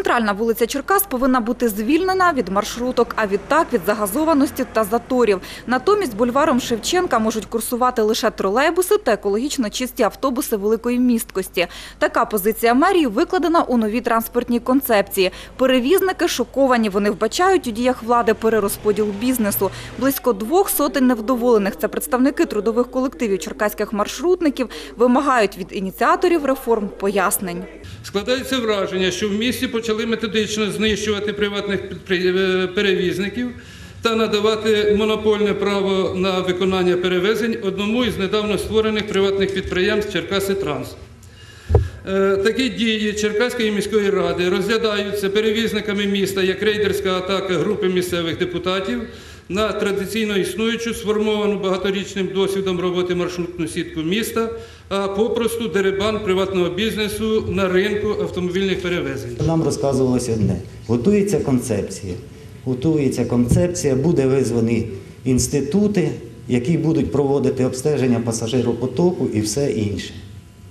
Центральна вулиця Черкас повинна бути звільнена від маршруток, а відтак від загазованості та заторів. Натомість бульваром Шевченка можуть курсувати лише тролейбуси та екологічно чисті автобуси великої місткості. Така позиція мерії викладена у новій транспортній концепції. Перевізники шоковані. Вони вбачають у діях влади перерозподіл бізнесу. Близько двох сотень невдоволених – це представники трудових колективів черкаських маршрутників – вимагають від ініціаторів реформ пояснень. Складається враження, що в місті почали методично знищувати приватних е, перевізників та надавати монопольне право на виконання перевезень одному із недавно створених приватних підприємств Черкаси Транс. Е, Такі дії Черкаської міської ради розглядаються перевізниками міста як рейдерська атака групи місцевих депутатів на традиційно існуючу сформовану багаторічним досвідом роботи маршрутну сітку міста, а попросту дерибан приватного бізнесу на ринку автомобільних перевезень. Нам розказувалось одне: готується концепція. Готується концепція, буде визвані інститути, які будуть проводити обстеження пасажиропотоку і все інше.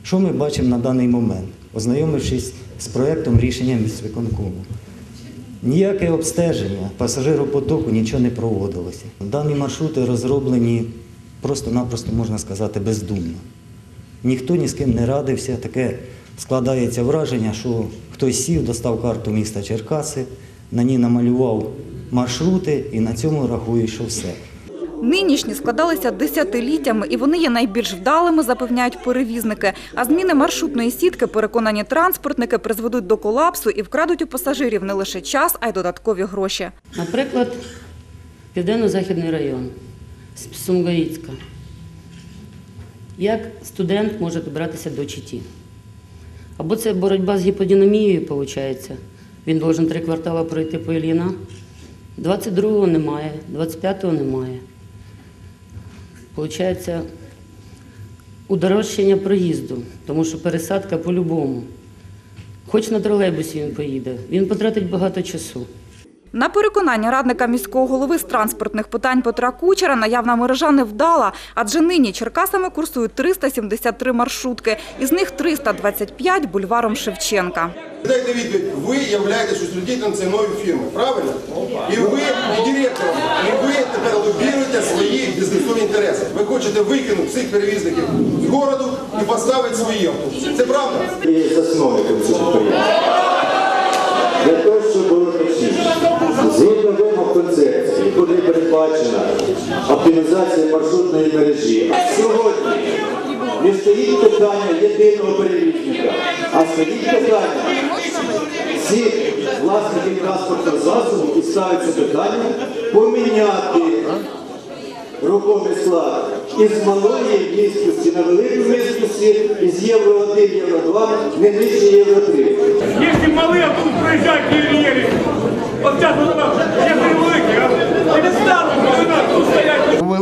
Що ми бачимо на даний момент, ознайомившись з проєктом рішення міськвиконкому? Ніяке обстеження пасажиропотоку нічого не проводилося. Дані маршрути розроблені просто-напросто, можна сказати, бездумно. Ніхто ні з ким не радився. Таке складається враження, що хтось сів, достав карту міста Черкаси, на ній намалював маршрути і на цьому рахує, що все. Нинішні складалися десятиліттями, і вони є найбільш вдалими, запевняють перевізники. А зміни маршрутної сітки, переконані транспортники, призведуть до колапсу і вкрадуть у пасажирів не лише час, а й додаткові гроші. Наприклад, Південно-Західний район Сумгаїцька. Як студент може добратися до Читі? Або це боротьба з гіподинамією, виходить. Він должен три квартали пройти по Ільїна. 22-го немає, 25-го немає. Получається, удорожчання проїзду, тому що пересадка по-любому. Хоч на тролейбусі він поїде, він потратить багато часу. На переконання радника міського голови з транспортних питань Петра Кучера наявна мережа не вдала, адже нині Черкасами курсують 373 маршрутки, із них 325 бульваром Шевченка. Дайте відповідь, ви являєтесь нової фірми, правильно? І ви і директором, і ви тепер лобіруєте свої бізнесові інтереси. Ви хочете викинути цих перевізників з городу і поставити свої автобуси. Це правда? є засновником цього підприємства. Згідно вимог концепції, буде передбачена оптимізація маршрутної мережі. А сьогодні не стоїть питання єдиного перевізника, а стоїть питання всіх власників транспортного засобу і ставиться питання поміняти рухомий склад із малої місткості на велику місткості, із євро 1, євро 2, не нижче євро 3. Если малые автобусы проезжают в карьере, вот сейчас вот там,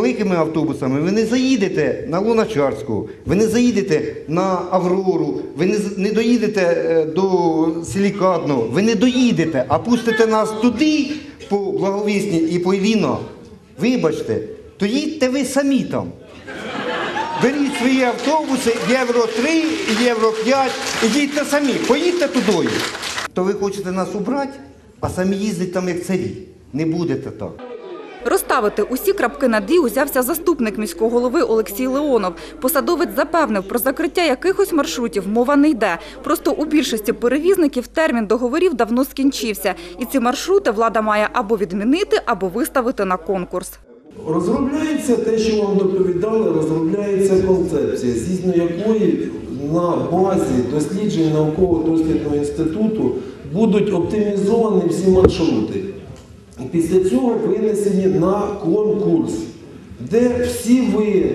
Великими автобусами ви не заїдете на Луначарську, ви не заїдете на Аврору, ви не, не доїдете е, до Силікатного, ви не доїдете, а пустите нас туди, по Благовісні і по Іліно. Вибачте, то їдьте ви самі там. Беріть свої автобуси, євро 3, євро 5, і їдьте самі, поїдьте туди. То ви хочете нас убрати, а самі їздить там як царі. Не будете так. Розставити усі крапки над «і» узявся заступник міського голови Олексій Леонов. Посадовець запевнив, про закриття якихось маршрутів мова не йде. Просто у більшості перевізників термін договорів давно скінчився. І ці маршрути влада має або відмінити, або виставити на конкурс. Розробляється те, що вам доповідали, розробляється концепція, згідно якої на базі досліджень науково-дослідного інституту будуть оптимізовані всі маршрути. Після цього винесені на конкурс, де всі ви,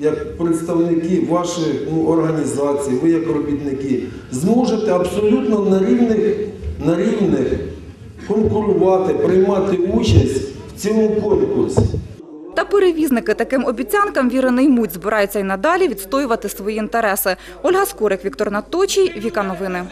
як представники ваших ну, організацій, ви як робітники, зможете абсолютно на рівних, на рівних конкурувати, приймати участь в цьому конкурсі. Та перевізники таким обіцянкам віри не ймуть, збираються й надалі відстоювати свої інтереси. Ольга Скорик, Віктор Наточій, Віка Новини.